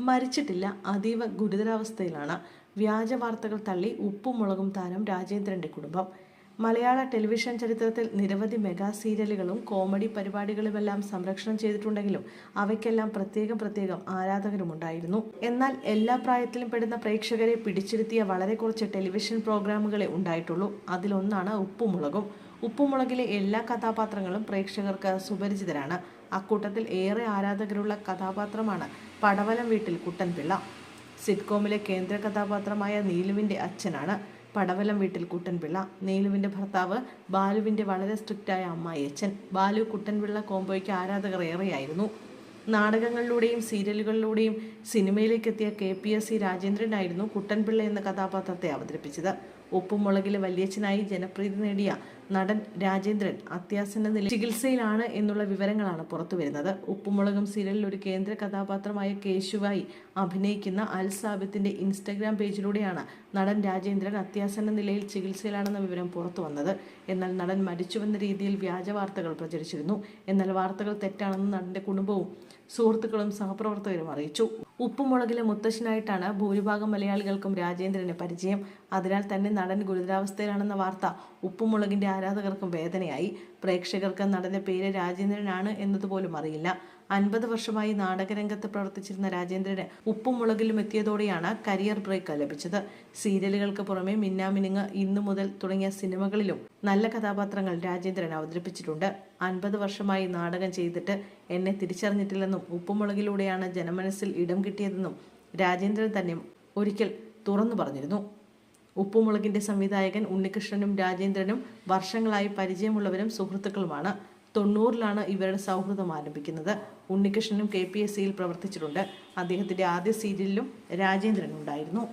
മരിച്ചിട്ടില്ല. അതീവ ഗുരുതരാവസ്ഥയിലാണ്. വ്യാജ വാർത്തകൾ തള്ളി ഉപ്പും മുളകും താരം രാജേന്ദ്രന്റെ കുടുംബം. മലയാള ടെലിവിഷൻ ചരിത്രത്തിൽ നിരവധി മെഗാ സീരിയലുകളും കോമഡി പരിപാടികളുമെല്ലാം സംരക്ഷണം ചെയ്തിട്ടുണ്ടെങ്കിലും അവയ്ക്കെല്ലാം പ്രത്യേകം പ്രത്യേകം ആരാധകരുമുണ്ടായിരുന്നു. എന്നാൽ എല്ലാ പ്രായത്തിലും പെടുന്ന പ്രേക്ഷകരെ പിടിച്ചിരുത്തിയ വളരെ കുറച്ച് ടെലിവിഷൻ പ്രോഗ്രാമുകളെ ഉണ്ടായിട്ടുള്ളൂ. അതിലൊന്നാണ് ഉപ്പുമുളകും. ഉപ്പുമുളകിലെ എല്ലാ കഥാപാത്രങ്ങളും പ്രേക്ഷകർക്ക് സുപരിചിതരാണ്. അക്കൂട്ടത്തിൽ ഏറെ ആരാധകരുള്ള കഥാപാത്രമാണ് പടവലം വീട്ടിൽ കുട്ടൻപിള്ള. സിറ്റ്കോമിലെ കേന്ദ്ര കഥാപാത്രമായ നീലുവിന്റെ അച്ഛനാണ്. പടവലം വീട്ടിൽ കുട്ടൻപിള്ള നീലുവിന്റെ ഭർത്താവ് ബാലുവിന്റെ വളരെ സ്ട്രിക്റ്റായ അമ്മായിയച്ഛൻ ബാലു കുട്ടൻപിള്ള കോംബോയ്ക്ക് ആരാധകർ ഏറെയായിരുന്നു. നാടകങ്ങളിലൂടെയും സീരിയലുകളിലൂടെയും സിനിമയിലേക്ക് എത്തിയ കെ പി എസ് സി രാജേന്ദ്രനായിരുന്നു കുട്ടൻപിള്ള എന്ന കഥാപാത്രത്തെ അവതരിപ്പിച്ചത്. ഉപ്പുമുളകിലെ വല്യച്ഛനായി ജനപ്രീതി നേടിയ നടൻ രാജേന്ദ്രൻ അത്യാസന്ന നില ചികിത്സയിലാണ് എന്നുള്ള വിവരങ്ങളാണ് പുറത്തുവരുന്നത് ഉപ്പുമുളകും സീരിയലിൽ ഒരു കേന്ദ്ര കഥാപാത്രമായ കേശുവായി അഭിനയിക്കുന്ന അൽ സാബിത്തിന്റെ ഇൻസ്റ്റഗ്രാം പേജിലൂടെയാണ് നടൻ രാജേന്ദ്രൻ അത്യാസന്ന നിലയിൽ ചികിത്സയിലാണെന്ന വിവരം പുറത്തു വന്നത്. എന്നാൽ നടൻ മരിച്ചുവെന്ന രീതിയിൽ വ്യാജ വാർത്തകൾ പ്രചരിച്ചിരുന്നു. എന്നാൽ വാർത്തകൾ തെറ്റാണെന്ന് നടന്റെ കുടുംബവും സുഹൃത്തുക്കളും സഹപ്രവർത്തകരും അറിയിച്ചു. ഉപ്പുമുളകിലെ മുത്തശ്ശനായിട്ടാണ് ഭൂരിഭാഗം മലയാളികൾക്കും രാജേന്ദ്രന് പരിചയം. അതിനാൽ തന്നെ നടൻ ഗുരുതരാവസ്ഥയിലാണെന്ന വാർത്ത ഉപ്പുമുളകിന്റെ ആരാധകർക്കും വേദനയായി. പ്രേക്ഷകർക്ക് നടന്റെ പേര് രാജേന്ദ്രനാണ് എന്നതുപോലും അറിയില്ല. അൻപത് വർഷമായി നാടകരംഗത്ത് പ്രവർത്തിച്ചിരുന്ന രാജേന്ദ്രന് ഉപ്പും മുളകിലും എത്തിയതോടെയാണ് കരിയർ ബ്രേക്ക് ലഭിച്ചത്. സീരിയലുകൾക്ക് പുറമെ മിന്നാമിനുങ്ങ് ഇന്നു മുതൽ തുടങ്ങിയ സിനിമകളിലും നല്ല കഥാപാത്രങ്ങൾ രാജേന്ദ്രൻ അവതരിപ്പിച്ചിട്ടുണ്ട്. അൻപത് വർഷമായി നാടകം ചെയ്തിട്ട് എന്നെ തിരിച്ചറിഞ്ഞിട്ടില്ലെന്നും ഉപ്പുമുളകിലൂടെയാണ് ജനമനസ്സിൽ ഇടം കിട്ടിയതെന്നും രാജേന്ദ്രൻ തന്നെ ഒരിക്കൽ തുറന്നു പറഞ്ഞിരുന്നു. ഉപ്പുമുളകിന്റെ സംവിധായകൻ ഉണ്ണികൃഷ്ണനും രാജേന്ദ്രനും വർഷങ്ങളായി പരിചയമുള്ളവരും സുഹൃത്തുക്കളുമാണ്. തൊണ്ണൂറിലാണ് ഇവരുടെ സൗഹൃദം ആരംഭിക്കുന്നത്. ഉണ്ണികൃഷ്ണനും കെ പി എസ് സിയിൽ പ്രവർത്തിച്ചിട്ടുണ്ട്. അദ്ദേഹത്തിന്റെ ആദ്യ സീരിയലിലും രാജേന്ദ്രൻ ഉണ്ടായിരുന്നു.